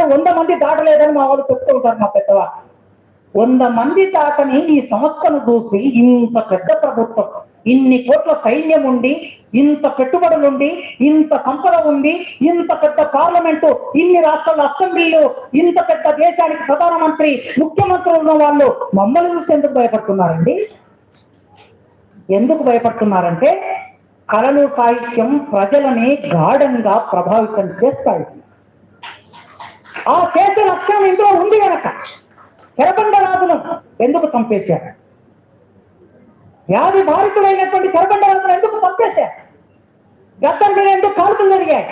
ఆనాడు వంద మంది దాటలేదని మా వాళ్ళు చెప్తూ ఉంటారు మా పెద్దవాళ్ళు. వంద మంది దాటని ఈ సంస్థను చూసి ఇంత పెద్ద ప్రభుత్వం ఇన్ని కోట్ల సైన్యం ఉండి ఇంత పెట్టుబడులు ఉండి ఇంత సంపద ఉంది ఇంత పెద్ద పార్లమెంటు ఇన్ని రాష్ట్రాల అసెంబ్లీలు ఇంత పెద్ద దేశానికి ప్రధానమంత్రి ముఖ్యమంత్రులు ఉన్న వాళ్ళు మమ్మల్ని చూసి ఎందుకు భయపడుతున్నారండి? ఎందుకు భయపడుతున్నారంటే కళలు సాహిత్యం ప్రజలని గాఢంగా ప్రభావితం చేస్తాయి. ఆ చేసే లక్ష్యం ఇందులో ఉంది గనక. చెరబండరాజును ఎందుకు చంపేశారు? వ్యాధి బాధితుడైనటువంటి చెరబండరాజును ఎందుకు చంపేశారు? గద్దర్ మీద ఎందుకు కాల్పులు జరిగాయి?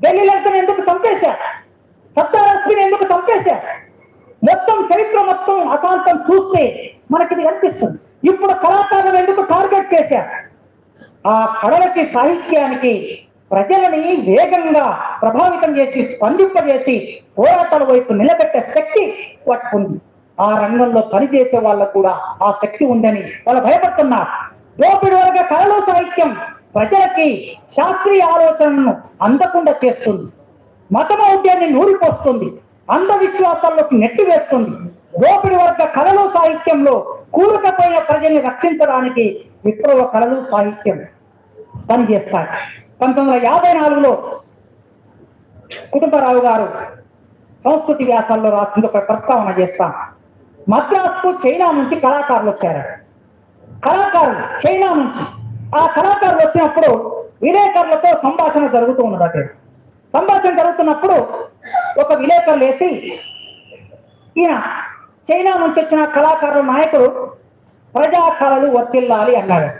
ఢిల్లీ లెక్కను ఎందుకు చంపేశారు? సత్తారశ్మిని ఎందుకు చంపేశారు? మొత్తం చరిత్ర మొత్తం అశాంతం చూస్తే మనకి ఇది కనిపిస్తుంది. ఇప్పుడు కళాకారులు ఎందుకు టార్గెట్ చేశారు? ఆ కళలకి సాహిత్యానికి ప్రజలని వేగంగా ప్రభావితం చేసి స్పందింపజేసి పోరాటాల వైపు నిలబెట్టే శక్తి పట్టుకుంది ఆ రంగంలో పనిచేసే వాళ్ళకు కూడా ఆ శక్తి ఉందని వాళ్ళు భయపడుతున్నారు. దోపిడి వర్గ కళలు సాహిత్యం ప్రజలకి శాస్త్రీయ ఆలోచనను అందకుండా చేస్తుంది. మతమౌఢ్యాన్ని నూరిపోస్తుంది. అంధవిశ్వాసాల్లోకి నెట్టివేస్తుంది. దోపిడి వర్గ కళలు సాహిత్యంలో కూలకపోయిన ప్రజల్ని రక్షించడానికి విప్లవ కళలు సాహిత్యం పనిచేస్తాయి. పంతొమ్మిది వందల యాభై నాలుగులో కుటుంబరావు గారు సంస్కృతి వ్యాసాల్లో రాసింది ఒక ప్రస్తావన చేస్తాం. మద్రాసుకు చైనా నుంచి కళాకారులు వచ్చారు. కళాకారులు చైనా నుంచి. ఆ కళాకారులు వచ్చినప్పుడు విలేకరులతో సంభాషణ జరుగుతూ ఉన్నదట. సంభాషణ జరుగుతున్నప్పుడు ఒక విలేకరులు వేసి ఈయన చైనా నుంచి వచ్చిన కళాకారుల నాయకుడు ప్రజా కళలు వర్తిల్లాలి అన్నాడు.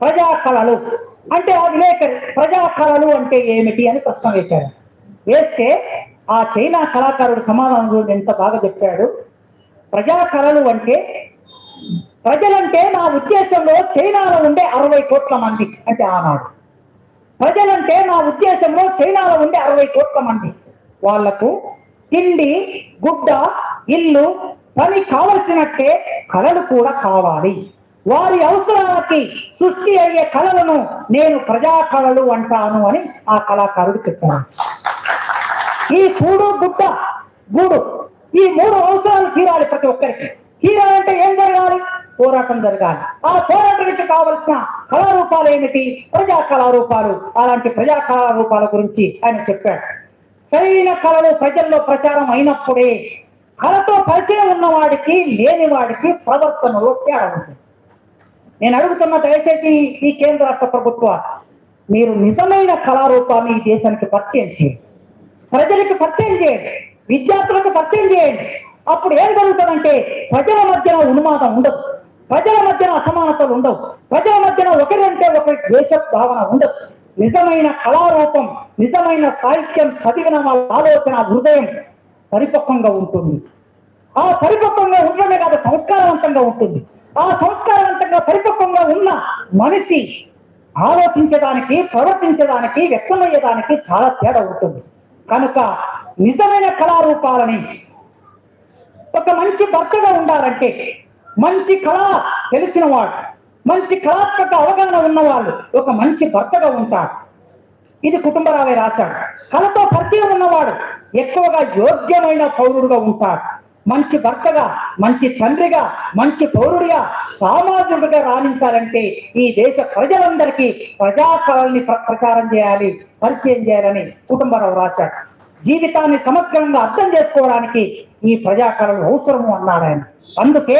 ప్రజా కళలు అంటే ఆ విలేకరి ప్రజా కళలు అంటే ఏమిటి అని ప్రశ్న వేశాడు వేస్తే ఆ చైనా కళాకారుడు సమాధానం ఎంత బాగా చెప్పాడు. ప్రజా కళలు అంటే ప్రజలంటే నా ఉద్దేశంలో చైనాలో ఉండే అరవై కోట్ల మంది అంటే ఆనాడు. ప్రజలంటే నా ఉద్దేశంలో చైనాలో ఉండే అరవై కోట్ల మంది. వాళ్ళకు తిండి గుడ్డ ఇల్లు పని కావలసినట్టే కళలు కూడా కావాలి. వారి అవసరాలకి సృష్టి అయ్యే కళలను నేను ప్రజా కళలు అంటాను అని ఆ కళాకారుడు చెప్పాను ఈ కూడు గుడ్డ గూడు ఈ మూడు అవసరాలు తీరాలి ప్రతి ఒక్కరికి. తీరాలంటే ఏం జరగాలి? పోరాటం జరగాలి. ఆ పోరాటానికి కావలసిన కళారూపాలు ఏమిటి? ప్రజా కళారూపాలు అలాంటి ప్రజా కళారూపాల గురించి ఆయన చెప్పాడు. సరైన కళలు ప్రజల్లో ప్రచారం అయినప్పుడే కళతో పరిచయం ఉన్నవాడికి లేని వాడికి ప్రవర్తనలో తేడా ఉంటుంది. నేను అడుగుతున్న దయచేసి ఈ కేంద్ర రాష్ట్ర ప్రభుత్వ మీరు నిజమైన కళారూపాన్ని ఈ దేశానికి పరిచయం చేయండి. ప్రజలకు పరిచయం చేయండి. విద్యార్థులకు పరిచయం చేయండి. అప్పుడు ఏం జరుగుతుందంటే ప్రజల మధ్యన ఉన్మాదం ఉండదు. ప్రజల మధ్యన అసమానతలు ఉండవు. ప్రజల మధ్యన ఒకరంటే ఒకరి ద్వేష భావన ఉండదు. నిజమైన కళారూపం నిజమైన సాహిత్యం చదివిన వాళ్ళ ఆలోచన హృదయం పరిపక్వంగా ఉంటుంది. ఆ పరిపక్వంగా ఉండడమే కాదు సంస్కారవంతంగా ఉంటుంది. ఆ సంస్కారవంతంగా పరిపక్వంగా ఉన్న మనిషి ఆలోచించడానికి ప్రవర్తించడానికి వ్యక్తమయ్యేదానికి చాలా తేడా ఉంటుంది. కనుక నిజమైన కళారూపాలని ఒక మంచి భర్తగా ఉండాలంటే మంచి కళ తెలిసిన వాడు మంచి కళాత్మక అవగాహన ఉన్నవాళ్ళు ఒక మంచి భర్తగా ఉంటాడు ఇది కుటుంబరావే రాశాడు. కళతో పరిచయం ఉన్నవాడు ఎక్కువగా యోగ్యమైన పౌరుడుగా ఉంటాడు. మంచి భర్తగా మంచి తండ్రిగా మంచి పౌరుడిగా సామాజికుడిగా రాణించాలంటే ఈ దేశ ప్రజలందరికీ ప్రజా కళల్ని ప్రచారం చేయాలి పరిచయం చేయాలని కుటుంబరావు రాశాడు. జీవితాన్ని సమగ్రంగా అర్థం చేసుకోవడానికి ఈ ప్రజా కళలు అవసరము అన్నాడు ఆయన. అందుకే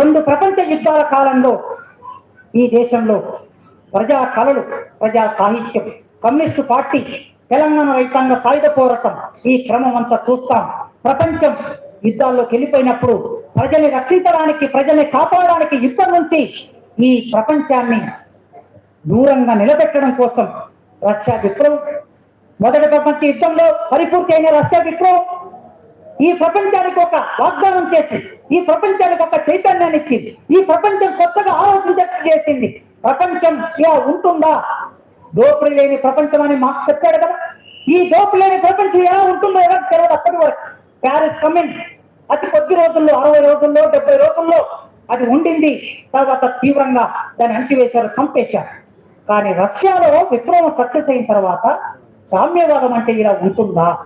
రెండు ప్రపంచ యుద్ధాల కాలంలో ఈ దేశంలో ప్రజా కళలు ప్రజా సాహిత్యం కమ్యూనిస్టు పార్టీ తెలంగాణ రైతాంగ సాయుధ పోరాటం ఈ క్రమం అంతా చూస్తాం. ప్రపంచం యుద్ధాల్లోకి వెళ్ళిపోయినప్పుడు ప్రజల్ని రక్షించడానికి ప్రజల్ని కాపాడడానికి యుద్ధం నుంచి ఈ ప్రపంచాన్ని దూరంగా నిలబెట్టడం కోసం రష్యా విప్లవం మొదటి ప్రపంచ యుద్ధంలో పరిపూర్తి అయిన రష్యా విప్లవం ఈ ప్రపంచానికి ఒక వాగ్దానం చేసి ఈ ప్రపంచానికి ఒక చైతన్యాన్ని ఇచ్చింది. ఈ ప్రపంచం కొత్తగా ఆలోచించట్టు చేసింది. ప్రపంచం ఇలా ఉంటుందా? దోపిడి లేని ప్రపంచం అని మాకు చెప్పాడు కదా. ఈ దోపిడి లేని ప్రపంచం ఎలా ఉంటుందో ఎవరికి తెలియదు అప్పటి వరకు. ప్యారిస్ కమిన్ అతి కొద్ది రోజుల్లో అరవై రోజుల్లో డెబ్బై రోజుల్లో అది ఉండింది. తర్వాత తీవ్రంగా దాన్ని అంటివేశారు చంపేశారు. కానీ రష్యాలో విప్లవం సక్సెస్ అయిన తర్వాత సామ్యవాదం అంటే ఇలా ఉంటుందా?